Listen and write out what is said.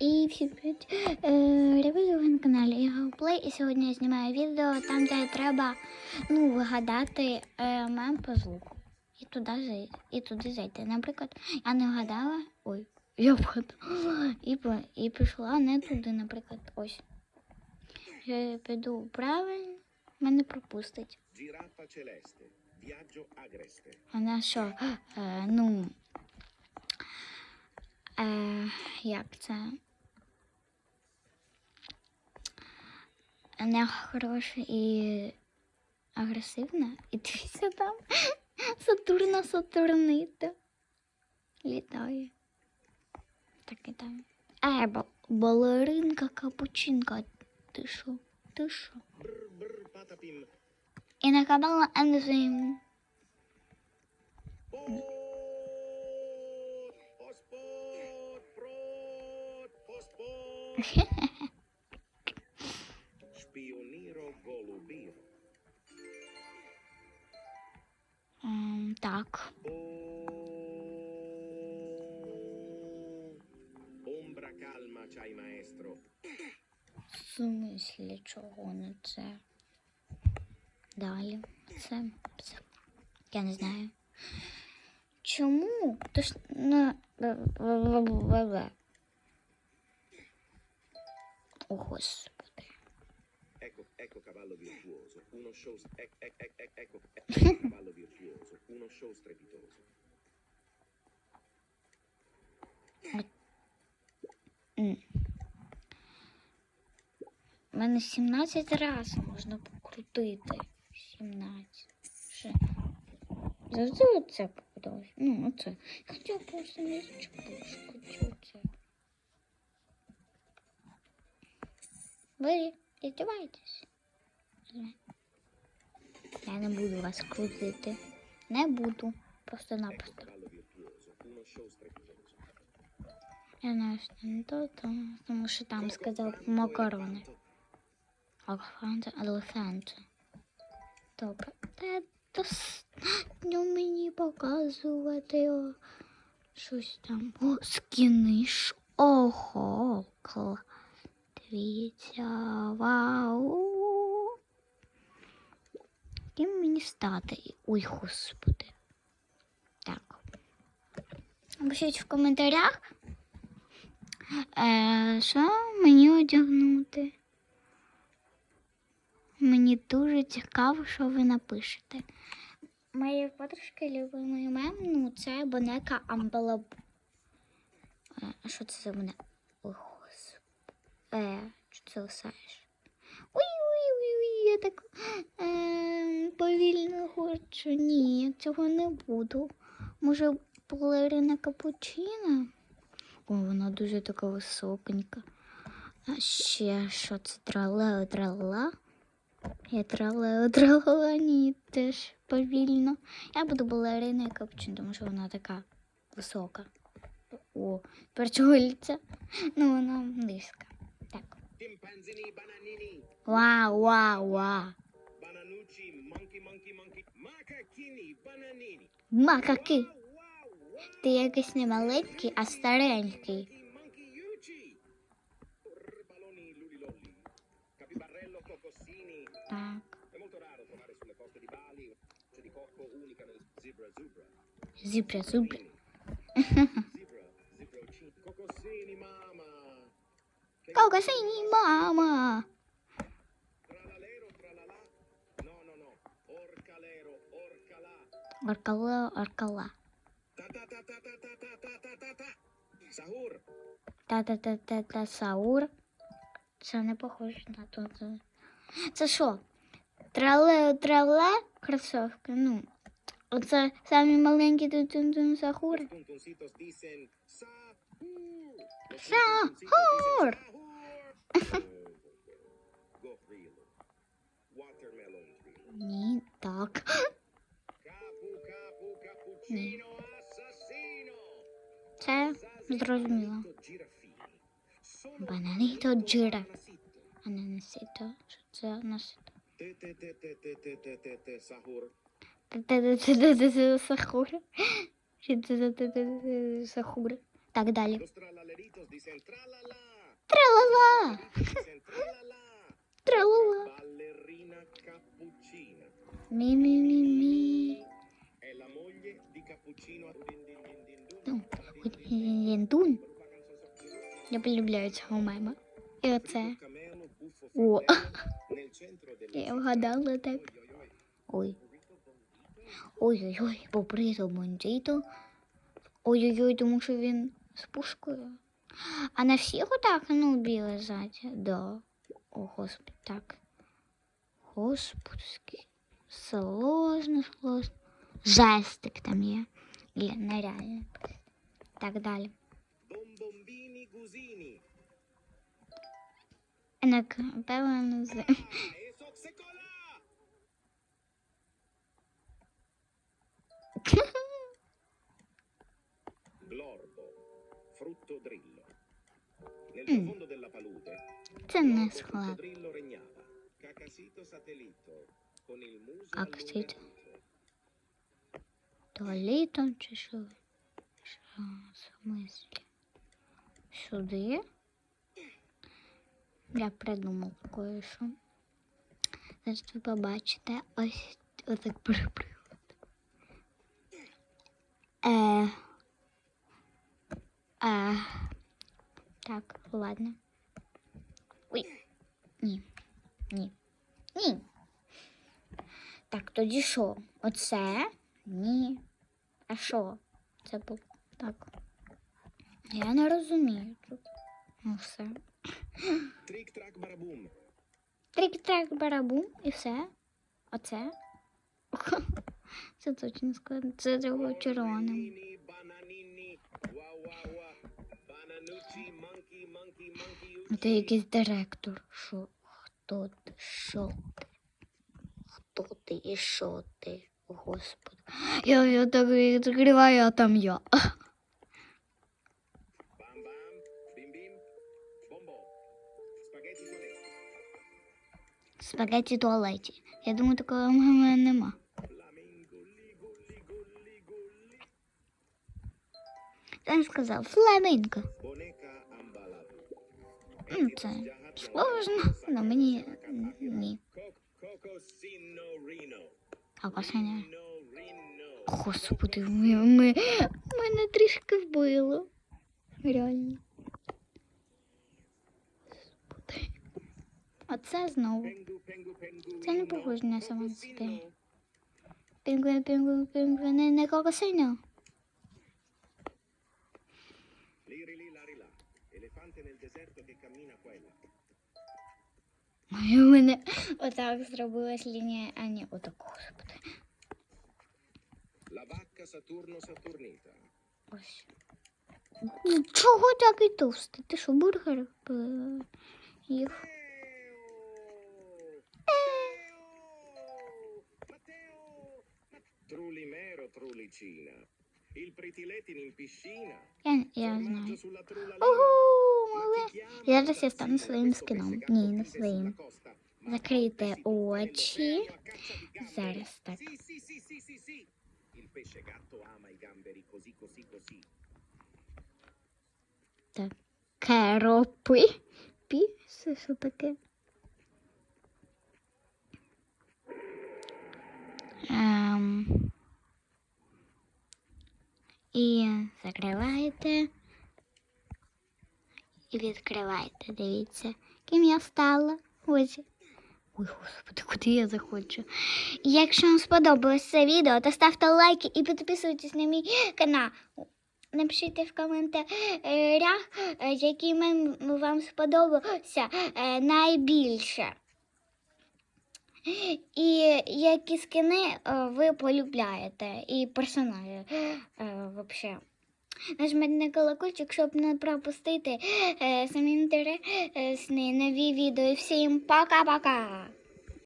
І всі привіт. Е, Ревізор ви на каналі Ігроплей. І сьогодні я знімаю відео там, де треба ну, вигадати е, мем по звуку. І туди, зай- і туди зайти. Наприклад, я не вгадала. Ой, я вгадала. І, і пішла не туди, наприклад, ось. Я піду правильно, мене пропустить. Вона що, е, ну. Е, як це? Она хороша и агрессивная. И ты все там Сатурна Сатурнита. Літає. Так і там. Е, бал балеринка капучинка. Ти шо? Ти шо? І накадала Ензим. Хе-хе. так. В смислі чого не це? Далі це все. Я не знаю. Чому? Тож на Ого. Ecco, cavallo virtuoso, uno show... ec- ec- ec- ec- ecco, ecco cavallo virtuoso, uno show strepitoso. У мене 17 разів можна покрутити. 17. Ще. Завжди оце попадалось. Ну, оце. Я хотіла просто не чепушку. Оце. Ви издеваетесь? Я не буду вас крутити. Не буду. Просто-напросто. Я знаю, що не то, то, тому що там сказав макарони. Елефанти, елефанти. Добре. Та достатньо мені показувати о, щось там. О, скіниш. Ого, кла. Дивіться, вау. Ким мені стати? Ой, господи. Так. Пишіть в коментарях, Е, що мені одягнути? Мені дуже цікаво, що ви напишете. Моєї подружки любимий мем, ну це бонека Амбалаб. Е, А що це за мене? Ой, господи. Е, що це лисаєш? Ой-ой-ой, я так е, повільно хочу. Ні, цього не буду. Може, балерина капучино? О, вона дуже така високенька. А ще що це тралео трала? Я тралео трала, ні, теж повільно. Я буду балериною капчин, тому що вона така висока. О, перчується. Ну, вона низька. Так. Вау, вау, вау. Макаки. Ти якийсь не маленький, а старенький. Так. Зібра, зубра. Кокосині, мама. Кокосині, мама. Ta ta. Sahur. Та-та-та-та-та саур. Це не похоже на то. це- що? Трале трале кросовки. Ну. Оце самі маленькі тун сахури. Los tuntuncitos dicen ні. Це зрозуміло. Бананіто джира. А не насито. Що це насито? Trolula Cappuccina сахур. Сахур. Сахур. Так далі. Тралала! Тралала! Балерина капучина. Мі-мі-мі. Ну, Ліндун. Я полюбляю цього мема. І оце. О, я вгадала так. Ой. Ой-ой-ой, поприто бандито. Ой-ой-ой, тому що він з пушкою. А на всіх отак, ну, біле ззаді. Да. О, господи, так. Господський. Сложно, сложно. Жестик там є. Нереально. Так далі. Напевно, з... Ah, e. Glorbo, frutto drillo. Nel profondo della palude, Це не il drillo regnava. Cacasito satellito, con il muso. Туалетом чи що? Що смислі? Сюди? Я придумав кое-що. Зараз ви побачите ось отак перепригод. Е, е, так, ладно. Ой. Ні. Ні. Ні. Так, тоді що? Оце? Ні. А що? Це було так. Я не розумію тут. Ну все. Trick track barabum. Трик-трак барабум і все. Оце. Це точно складно. Це цього червоним. Це якийсь директор. Що? Хто ти? Що ти? Хто ти і що ти? Господи. Я, я так відкриваю, а там я. Bam bam, bim bim, bombo. Spaghetti toaletti. Спагетті туалеті. Я думаю, такого в мене нема. Flamingo, ligo, ligo, ligo, ligo. Він сказав фламінго. Boneca ambalado. Ну, це сложно, але мені ні. Cocosino Rino. А кошеня. Rino, Rino. Господи, ми, ми, мене трішки вбило. Реально. Господи. А це знову. Це не похоже на собі. Пінгвін, пінгвін, пінгвін, не кокосино. Liri li, lari là. Elefante nel deserto che cammina qua e là. Ой, у мене отак зробилась лінія, а ні, отак, господи. La vacca Saturno Saturnita. Ось. Ну, Чого такий товстий? Ти що, бургер е, їх? Trulimero, Trulicina. Il pretiletin in piscina. Я, я Formaggio знаю. sulla trulla Ого, Chiamo Зараз я стану своїм скином. Ні, не своїм. Закрийте очі. Зараз так. Так. Керопи. Пі? Це що таке? Ем. І закриваєте. І відкриваєте. Дивіться, ким я стала. Ось. Ой, господи, куди я захочу. Якщо вам сподобалось це відео, то ставте лайки і підписуйтесь на мій канал. Напишіть в коментарях, який вам сподобався е, найбільше. І які скини е, ви полюбляєте, і персонажі е, вообще. На колокольчик, щоб не пропустити е, самі інтересні нові відео. І всім пока-пока!